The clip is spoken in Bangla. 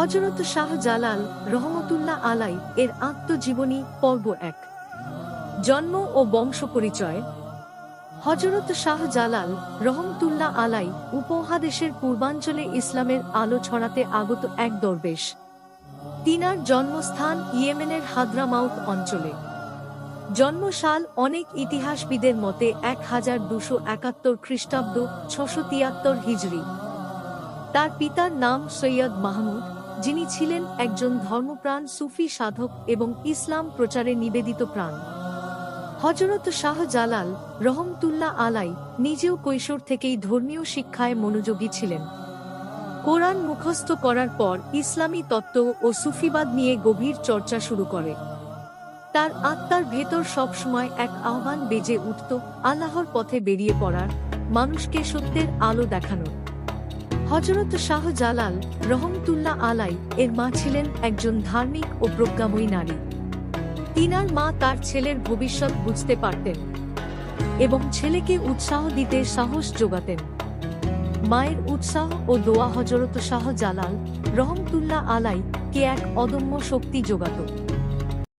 হজরত শাহ জালাল রহমতুল্লাহ আলাই এর আত্মজীবনী, পর্ব এক। জন্ম ও বংশ পরিচয়। হজরত শাহ জালাল রহমতুল্লাহ আলাই উপমহাদেশের পূর্বাঞ্চলে ইসলামের আলো ছড়াতে আগত এক দরবেশ। তিনার জন্মস্থান ইয়েমেনের হাদ্রামাউত অঞ্চলে। জন্মসাল অনেক ইতিহাসবিদের মতে এক হাজার দুশো একাত্তর খ্রিস্টাব্দ ছশো তিয়াত্তর হিজড়ি। তার পিতার নাম সৈয়দ মাহমুদ যিনি ছিলেন একজন ধর্মপ্রাণ সুফি সাধক এবং ইসলাম প্রচারে নিবেদিত প্রাণ। হজরত শাহ জালাল রহমতুল্লাহ আলাই নিজেও কৈশোর থেকেই ধর্মীয় শিক্ষায় মনোযোগী ছিলেন। কোরআন মুখস্থ করার পর ইসলামী তত্ত্ব ও সুফিবাদ নিয়ে গভীর চর্চা শুরু করে। তার আত্মার ভেতর সবসময় এক আহ্বান বেজে উঠত আল্লাহর পথে বেরিয়ে পড়ার, মানুষকে সত্যের আলো দেখানোর। হজরত শাহ জালাল রহমতুল্লাহ আলাই এর মা ছিলেন একজন ধার্মিক ও প্রজ্ঞাময়ী নারী। তিনার মা তার ছেলের ভবিষ্যৎ বুঝতে পারতেন এবং ছেলেকে উৎসাহ দিতে সাহস যোগাতেন। মায়ের উৎসাহ ও দোয়া হজরত শাহ জালাল রহমতুল্লাহ আলাই কে এক অদম্য শক্তি যোগাত।